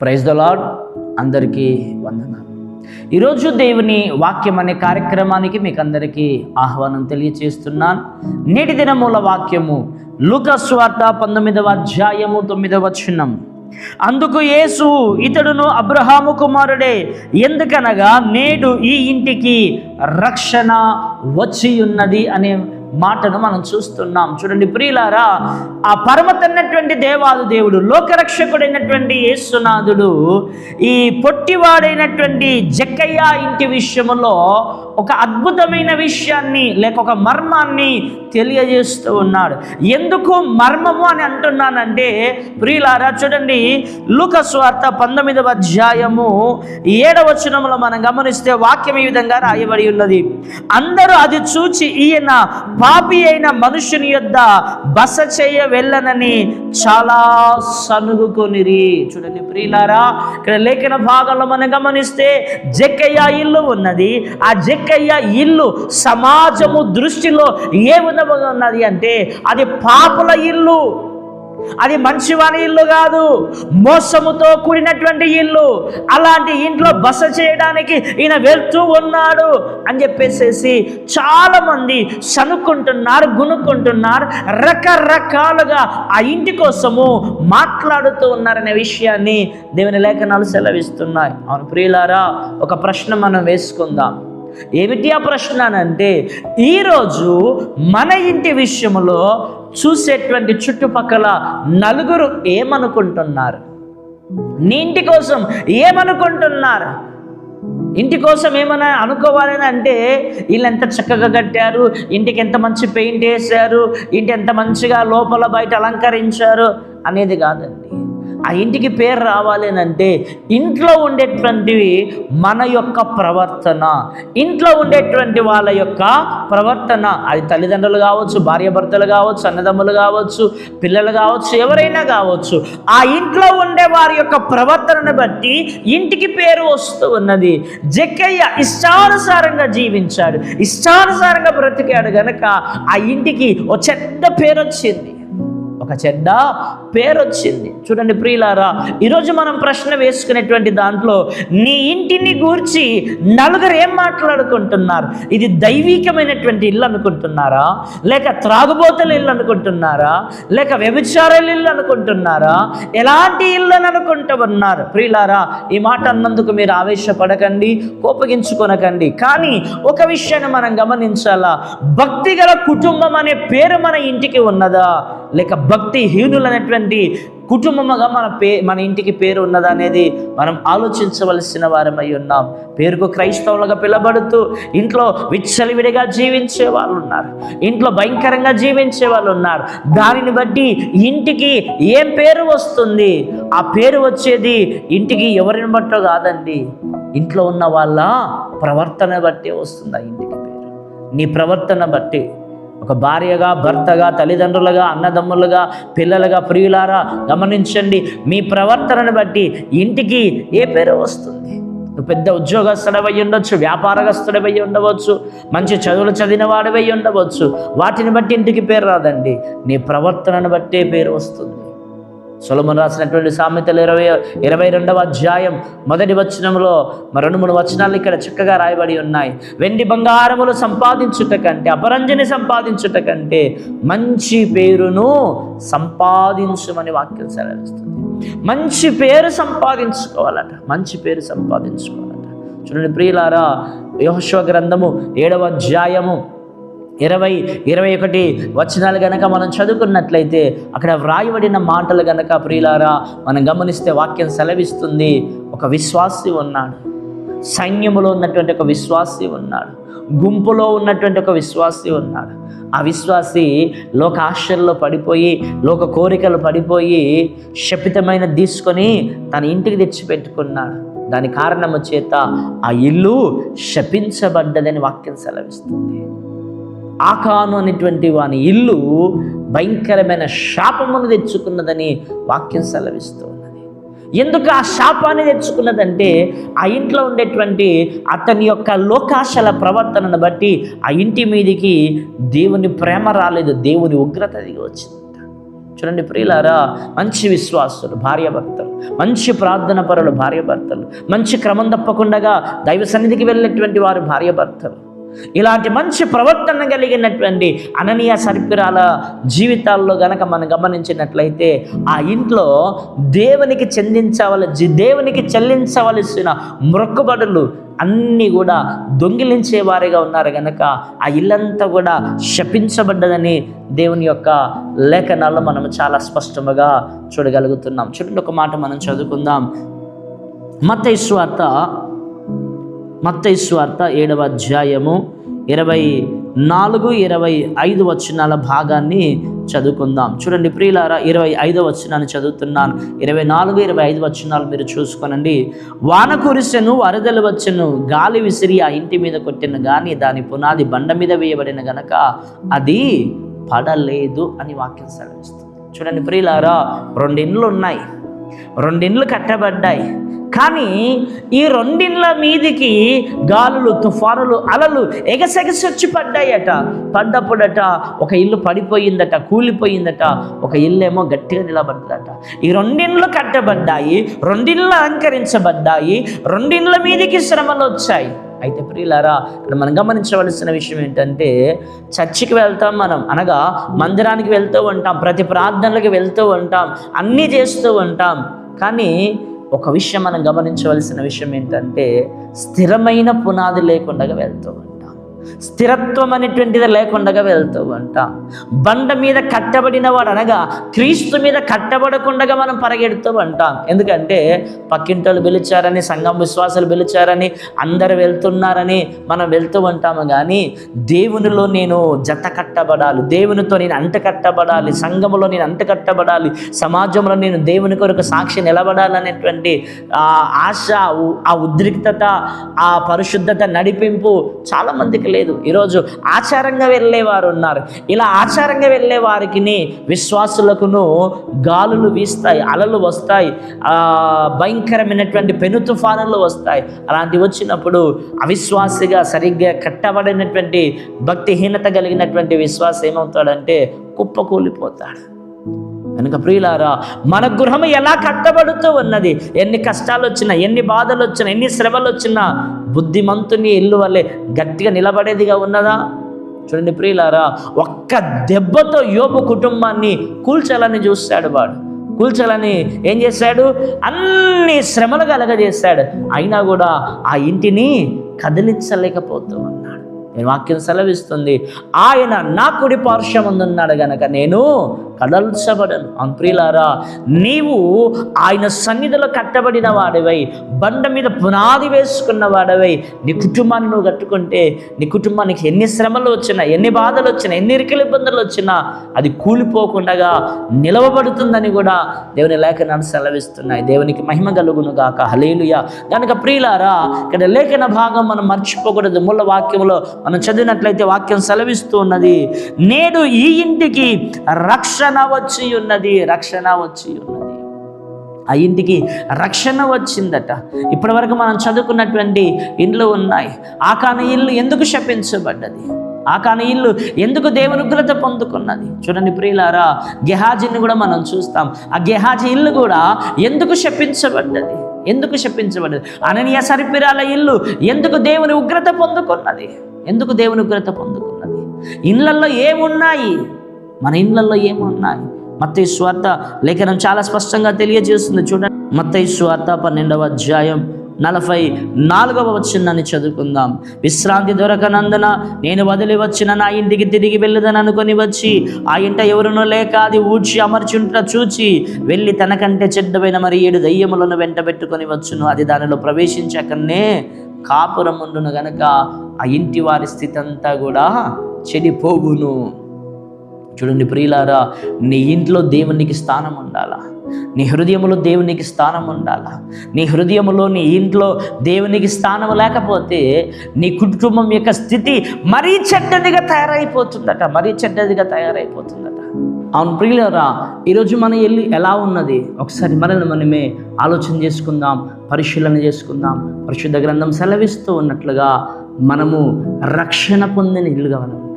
Praise the lord అందరికీ వందనాలు. ఈరోజు దేవుని వాక్యం అనే కార్యక్రమానికి మీకు అందరికీ ఆహ్వానం తెలియచేస్తున్నాను. నేటి దినమూల వాక్యము లుకస్వార్త పంతొమ్మిదవ అధ్యాయము తొమ్మిదవ చిన్నం అందుకు యేసు ఇతడును అబ్రహాము కుమారుడే ఎందుకనగా నేడు ఈ ఇంటికి రక్షణ వచ్చి ఉన్నది అనే మాటను మనం చూస్తున్నాం. చూడండి ప్రియులారా ఆ పరమతన్నటువంటి దేవాదు దేవుడు లోకరక్షకుడైనటువంటి యేసునాథుడు ఈ పొట్టివాడైనటువంటి జక్కయ్య ఇంటి విషయంలో ఒక అద్భుతమైన విషయాన్ని లేక ఒక మర్మాన్ని తెలియజేస్తూ ఉన్నాడు. ఎందుకు మర్మము అని అంటున్నానంటే ప్రియులారా చూడండి లూకస్వార్త పంతొమ్మిదవ అధ్యాయము ఏడవచనంలో మనం గమనిస్తే వాక్యం ఈ విధంగా రాయబడి ఉన్నది. అందరూ అది చూచి ఈయన పాపి అయిన మనుషుని యొద్ద బస చేయ వెళ్ళనని చాలా సనుగుకొనిరి. చూడండి ప్రియులారా ఇక్కడ లేఖన భాగంలో మనం గమనిస్తే జక్కయ్య ఇల్లు ఉన్నది. ఆ జక్కయ్య ఇల్లు సమాజము దృష్టిలో ఏ విధముగా ఉన్నది అంటే అది పాపుల ఇల్లు. అది మంచివాని ఇల్లు కాదు. మోసముతో కూడినటువంటి ఇల్లు. అలాంటి ఇంట్లో బస చేయడానికి ఈయన వెళ్తూ ఉన్నాడు అని చెప్పేసేసి చాలా మంది సనుక్కుంటున్నారు గునుక్కుంటున్నారు రకరకాలుగా ఆ ఇంటి కోసము మాట్లాడుతూ ఉన్నారనే విషయాన్ని దేవుని లేఖనాలు సెలవిస్తున్నాయి. అవును ప్రియులారా ఒక ప్రశ్న మనం వేసుకుందాం. ఏమిటి ఆ ప్రశ్న అంటే ఈరోజు మన ఇంటి విషయంలో చూసేటువంటి చుట్టుపక్కల నలుగురు ఏమనుకుంటున్నారు? నీ ఇంటి కోసం ఏమనుకుంటున్నారు? ఇంటి కోసం ఏమైనా అనుకోవాలని అంటే వీళ్ళు ఎంత చక్కగా కట్టారు ఇంటికి ఎంత మంచి పెయింట్ వేశారు ఇంటి ఎంత మంచిగా లోపల బయట అలంకరించారు అనేది కాదండి. ఆ ఇంటికి పేరు రావాలి అంటే ఇంట్లో ఉండేటువంటివి మన యొక్క ప్రవర్తన ఇంట్లో ఉండేటువంటి వాళ్ళ యొక్క ప్రవర్తన. అది తల్లిదండ్రులు కావచ్చు భార్యాభర్తలు కావచ్చు అన్నదమ్ములు కావచ్చు పిల్లలు కావచ్చు ఎవరైనా కావచ్చు. ఆ ఇంట్లో ఉండే వారి యొక్క ప్రవర్తనను బట్టి ఇంటికి పేరు వస్తూ ఉన్నది. జక్కయ్య ఇష్టానుసారంగా జీవించాడు. ఇష్టానుసారంగా బ్రతికాడు గనక ఆ ఇంటికి ఒక చెడ్డ పేరు వచ్చింది ఒక చెడ్డ పేరు వచ్చింది చూడండి ప్రియులారా ఈరోజు మనం ప్రశ్న వేసుకునేటువంటి దాంట్లో నీ ఇంటిని గూర్చి నలుగురు ఏం మాట్లాడుకుంటున్నారు? ఇది దైవికమైనటువంటి ఇల్లు అనుకుంటున్నారా? లేక త్రాగుబోతల ఇల్లు అనుకుంటున్నారా? లేక వ్యభిచారాల ఇల్లు అనుకుంటున్నారా? ఎలాంటి ఇల్లు అని అనుకుంటూ ఉన్నారు? ప్రియులారా ఈ మాట అన్నందుకు మీరు ఆవేశపడకండి కోపగించుకొనకండి. కానీ ఒక విషయాన్ని మనం గమనించాలా? భక్తి గల కుటుంబం అనే పేరు మన ఇంటికి ఉన్నదా? లేక భక్తి హీనులైనటువంటి కుటుంబముగా మన పే మన ఇంటికి పేరు ఉన్నదనేది మనం ఆలోచించవలసిన వారమై ఉన్నాం. పేరుకు క్రైస్తవులుగా పిలబడుతూ ఇంట్లో విచ్చలివిడిగా జీవించే వాళ్ళు ఉన్నారు ఇంట్లో భయంకరంగా జీవించే వాళ్ళు ఉన్నారు దానిని బట్టి ఇంటికి ఏం పేరు వస్తుంది? ఆ పేరు వచ్చేది ఇంటికి ఎవరిని బట్టో కాదండి. ఇంట్లో ఉన్న వాళ్ళ ప్రవర్తన బట్టి వస్తుంది ఆ ఇంటికి పేరు. నీ ప్రవర్తన బట్టి. ఒక భార్యగా భర్తగా తల్లిదండ్రులుగా అన్నదమ్ములుగా పిల్లలుగా ప్రియులారా గమనించండి. మీ ప్రవర్తనను బట్టి ఇంటికి ఏ పేరు వస్తుంది? నువ్వు పెద్ద ఉద్యోగస్తుడవై ఉండొచ్చు వ్యాపారగస్తుడవై ఉండవచ్చు మంచి చదువులు చదివిన వాడివై ఉండవచ్చు. వాటిని బట్టి ఇంటికి పేరు రాదండి. నీ ప్రవర్తనను బట్టే పేరు వస్తుంది. సొలమును రాసినటువంటి సామెతలు ఇరవై ఇరవై రెండవ అధ్యాయం మొదటి వచనంలో రెండు మూడు వచనాలు ఇక్కడ చక్కగా రాయబడి ఉన్నాయి. వెండి బంగారములు సంపాదించుట కంటే అపరంజని సంపాదించుట కంటే మంచి పేరును సంపాదించమని వాక్యం సెలవిస్తుంది. మంచి పేరు సంపాదించుకోవాలట మంచి పేరు సంపాదించుకోవాలట. చూడండి ప్రియులారా యోహశ్వ గ్రంథము ఏడవ అధ్యాయము ఇరవై ఇరవై ఒకటి వచనాలు గనక మనం చదువుకున్నట్లయితే అక్కడ వ్రాయబడిన మాటలు గనక ప్రియులారా మనం గమనిస్తే వాక్యం సెలవిస్తుంది. ఒక విశ్వాసి ఉన్నాడు. సైన్యములో ఉన్నటువంటి ఒక విశ్వాసి ఉన్నాడు. గుంపులో ఉన్నటువంటి ఒక విశ్వాసి ఉన్నాడు. ఆ విశ్వాసి లోక ఆశల్లో పడిపోయి లోక కోరికలు పడిపోయి శపితమైన తీసుకొని తన ఇంటికి తెచ్చిపెట్టుకున్నాడు. దాని కారణము చేత ఆ ఇల్లు శపించబడ్డదని వాక్యం సెలవిస్తుంది. ఆకాను అనేటువంటి వాని ఇల్లు భయంకరమైన శాపమును తెచ్చుకున్నదని వాక్యం సెలవిస్తూ ఉన్నది. ఎందుకు ఆ శాపాన్ని తెచ్చుకున్నదంటే ఆ ఇంట్లో ఉండేటువంటి అతని యొక్క లోకాశల ప్రవర్తనను బట్టి ఆ ఇంటి మీదికి దేవుని ప్రేమ రాలేదు దేవుని ఉగ్రత దిగి వచ్చింది. చూడండి ప్రియులారా మంచి విశ్వాసులు భార్యాభర్తలు మంచి ప్రార్థన పరులు భార్యాభర్తలు మంచి క్రమం తప్పకుండా దైవ సన్నిధికి వెళ్ళినటువంటి వారు భార్యాభర్తలు ఇలాంటి మంచి ప్రవర్తన కలిగినటువంటి అననీయ సరిపిరాల జీవితాల్లో గనక మనం గమనించినట్లయితే ఆ ఇంట్లో దేవునికి చెందించవలసి దేవునికి చెల్లించవలసిన మొక్కుబడులు అన్నీ కూడా దొంగిలించే వారిగా ఉన్నారు గనక ఆ ఇల్లంతా కూడా శపించబడ్డదని దేవుని యొక్క లేఖనాల్లో మనం చాలా స్పష్టముగా చూడగలుగుతున్నాం. చూడండి ఒక మాట మనం చదువుకుందాం. మతైస్వార్త మత్తైస్వార్త ఏడవ అధ్యాయము ఇరవై నాలుగు ఇరవై ఐదు వచనాల భాగాన్ని చదువుకుందాం. చూడండి ప్రియులారా ఇరవై ఐదో వచనాన్ని చదువుతున్నాను. ఇరవై నాలుగు ఇరవై ఐదు వచనాలు మీరు చూసుకోనండి. వాన కురిసెను వరదలు వచ్చెను గాలి విసిరి ఆ ఇంటి మీద కొట్టిన కానీ దాని పునాది బండ మీద వేయబడిన గనక అది పడలేదు అని వాక్యం సెలవిస్తుంది. చూడండి ప్రియులారా రెండు ఇండ్లు ఉన్నాయి. రెండిండ్లు కట్టబడ్డాయి. కానీ ఈ రెండిండ్ల మీదికి గాలులు తుఫానులు అలలు ఎగసెగసి వచ్చి పడ్డాయట. పడ్డప్పుడట ఒక ఇల్లు పడిపోయిందట కూలిపోయిందట ఒక ఇల్లేమో గట్టిగా నిలబడ్డదట. ఈ రెండిండ్లు కట్టబడ్డాయి రెండిళ్ళు అలంకరించబడ్డాయి రెండిండ్ల మీదికి శ్రమలు వచ్చాయి. అయితే ప్రియులారా ఇక్కడ మనం గమనించవలసిన విషయం ఏంటంటే చర్చికి వెళ్తాం మనం అనగా మందిరానికి వెళ్తూ ఉంటాం ప్రతి ప్రార్థనలకు వెళ్తూ ఉంటాం అన్నీ చేస్తూ ఉంటాం. కానీ ఒక విషయం మనం గమనించవలసిన విషయం ఏంటంటే స్థిరమైన పునాది లేకుండా వెళ్తూ స్థిరత్వం అనేటువంటిది లేకుండా వెళ్తూ ఉంటాం బండ మీద కట్టబడిన వాడు అనగా క్రీస్తు మీద కట్టబడకుండా మనం పరిగెడుతూ ఉంటాం ఎందుకంటే పక్కింటోళ్ళు పిలిచారని సంఘం విశ్వాసాలు పిలిచారని అందరు వెళ్తున్నారని మనం వెళ్తూ ఉంటాము కానీ దేవునిలో నేను జత కట్టబడాలి దేవునితో నేను అంట కట్టబడాలి సంఘములో నేను అంట కట్టబడాలి సమాజంలో నేను దేవుని కొరకు సాక్షి నిలబడాలనేటువంటి ఆశ ఉ- ఆ ఉద్రిక్తత ఆ పరిశుద్ధత నడిపింపు చాలామందికి లేదు లేదు. ఈరోజు ఆచారంగా వెళ్ళేవారు ఉన్నారు ఇలా ఆచారంగా వెళ్ళే వారికి విశ్వాసులకును గాలులు వీస్తాయి అలలు వస్తాయి భయంకరమైనటువంటి పెను తుఫానులు వస్తాయి. అలాంటివి వచ్చినప్పుడు అవిశ్వాసిగా సరిగ్గా కట్టబడినటువంటి భక్తిహీనత కలిగినటువంటి విశ్వాసం ఏమవుతాడంటే కుప్పకూలిపోతాడు. కనుక ప్రియులారా మన గృహం ఎలా కట్టబడుతూ ఉన్నది? ఎన్ని కష్టాలు వచ్చినా ఎన్ని బాధలు వచ్చినా ఎన్ని శ్రమలు వచ్చినా బుద్ధిమంతుని ఇల్లు వల్లే గట్టిగా నిలబడేదిగా ఉన్నదా? చూడండి ప్రియులారా ఒక్క దెబ్బతో యోపు కుటుంబాన్ని కూల్చాలని చూస్తాడు వాడు. కూల్చాలని ఏం చేశాడు అన్ని శ్రమలు కలగజేశాడు అయినా కూడా ఆ ఇంటిని కదిలించలేకపోతూ ఉన్నాడు. నేను వాక్యం సెలవిస్తుంది ఆయన నా కుడి పార్శ్వమందున్నాడు గనక నేను కదల్చబడను. అంత్రిలారా నీవు ఆయన సన్నిధిలో కట్టబడిన వాడివై బండ మీద పునాది వేసుకున్న వాడివై నీ కుటుంబాన్ని నువ్వు కట్టుకుంటే నీ కుటుంబానికి ఎన్ని శ్రమలు వచ్చినా ఎన్ని బాధలు వచ్చినా ఎన్ని ఇరుకల ఇబ్బందులు వచ్చినా అది కూలిపోకుండా నిలవబడుతుందని కూడా దేవుని లేఖనాలు సెలవిస్తున్నాయి. దేవునికి మహిమ కలుగును గాక. హలేలుయ కనుక ప్రియులారా ఇక్కడ లేఖన భాగం మనం మర్చిపోకూడదు. మూల వాక్యంలో మనం చదివినట్లయితే వాక్యం సెలవిస్తూ ఉన్నది నేడు ఈ ఇంటికి రక్ష రక్షణ వచ్చి ఉన్నది రక్షణ వచ్చి ఉన్నది. ఆ ఇంటికి రక్షణ వచ్చిందట. ఇప్పటివరకు మనం చదువుకున్నటువంటి ఇండ్లు ఉన్నాయి. ఆకాన ఇల్లు ఎందుకు శపించబడ్డది? ఆకాన ఇల్లు ఎందుకు దేవుని ఉగ్రత పొందుకున్నది? చూడండి ప్రియులారా గెహాజీని కూడా మనం చూస్తాం. ఆ గెహాజీ ఇల్లు కూడా ఎందుకు శపించబడ్డది? ఎందుకు శపించబడ్డది? అననీయ సరిపిరాల ఇల్లు ఎందుకు దేవుని ఉగ్రత పొందుకున్నది? ఎందుకు దేవుని ఉగ్రత పొందుకున్నది? ఇళ్ళల్లో ఏమున్నాయి? మన ఇండ్లలో ఏమున్నాయి? మత్తయి స్వార్థ లేఖనం చాలా స్పష్టంగా తెలియజేస్తుంది. చూడండి. మత్తయి స్వార్థ పన్నెండవ అధ్యాయం నలభై నాలుగవ వచ్చిందని చదువుకుందాం. విశ్రాంతి దొరకనందున నేను వదిలి వచ్చిన నా ఇంటికి తిరిగి వెళ్ళదని అనుకుని వచ్చి ఆ ఇంట ఎవరునో లేక అది ఊడ్చి అమర్చుంట చూచి వెళ్ళి తనకంటే చెడ్డమైన మరి ఏడు దయ్యములను వెంట పెట్టుకొని వచ్చును. అది దానిలో ప్రవేశించకనే కాపురముండును గనక ఆ ఇంటి వారి స్థితి అంతా కూడా చెడిపోవును. చూడండి ప్రియులారా నీ ఇంట్లో దేవునికి స్థానం ఉండాలా? నీ హృదయములో దేవునికి స్థానం ఉండాలా? నీ హృదయములో నీ ఇంట్లో దేవునికి స్థానం లేకపోతే నీ కుటుంబం యొక్క స్థితి మరీ చెడ్డదిగా తయారైపోతుందట మరీ చెడ్డదిగా తయారైపోతుందట. అవును ప్రియులరా ఈరోజు మన ఇల్లు ఎలా ఉన్నది? ఒకసారి మనల్ని మనమే ఆలోచన చేసుకుందాం పరిశీలన చేసుకుందాం పరిశుద్ధ గ్రంథం సెలవిస్తూ ఉన్నట్లుగా మనము రక్షణ పొందిన ఇల్లుగా మనం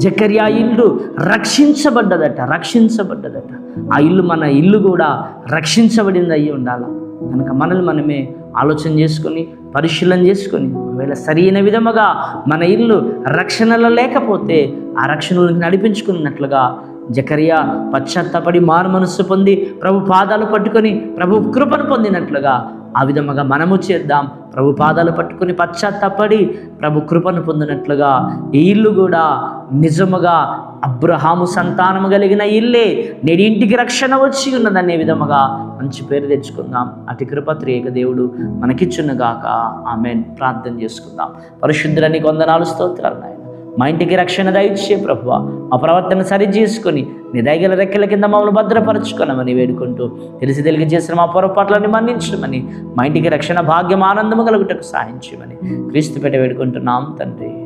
జకర్యా ఇల్లు రక్షించబడ్డదట రక్షించబడ్డదట. ఆ ఇల్లు మన ఇల్లు కూడా రక్షించబడింది అయ్యి ఉండాలి? కనుక మనల్ని మనమే ఆలోచన చేసుకొని పరిశీలన చేసుకొని ఒకవేళ సరైన విధముగా మన ఇల్లు రక్షణలో లేకపోతే ఆ రక్షణలకు నడిపించుకున్నట్లుగా జకరియా పశ్చాత్తపడి మారు మనస్సు పొంది ప్రభు పాదాలు పట్టుకొని ప్రభు కృపను పొందినట్లుగా ఆ విధముగా మనము చేద్దాం. ప్రభు పాదాలు పట్టుకొని పశ్చాత్తపడి ప్రభు కృపను పొందినట్లుగా ఈ ఇల్లు కూడా నిజముగా అబ్రహాము సంతానము కలిగిన ఇల్లే. నేడింటికి రక్షణ వచ్చి ఉన్నదనే విధముగా మంచి పేరు తెచ్చుకుందాం. అతి కృపత్రియేక దేవుడు మనకిచ్చున్నగాక ఆమెన్. ప్రార్థన చేసుకుందాం. పరిశుద్ధులని కొందనాలు స్తోత్రాలు నాయన. మా ఇంటికి రక్షణ దయచే ప్రభు మా ప్రవర్తన సరి చేసుకొని నీ దయగల రెక్కల కింద మమ్మల్ని భద్రపరచుకున్నామని వేడుకుంటూ తెలిసి తెలిగి చేసిన మా పొరపాట్లని మన్నించమని మా ఇంటికి రక్షణ భాగ్యం ఆనందము కలుగుటకు సాధించమని క్రీస్తు పెట్ట వేడుకుంటున్నాం తండ్రి.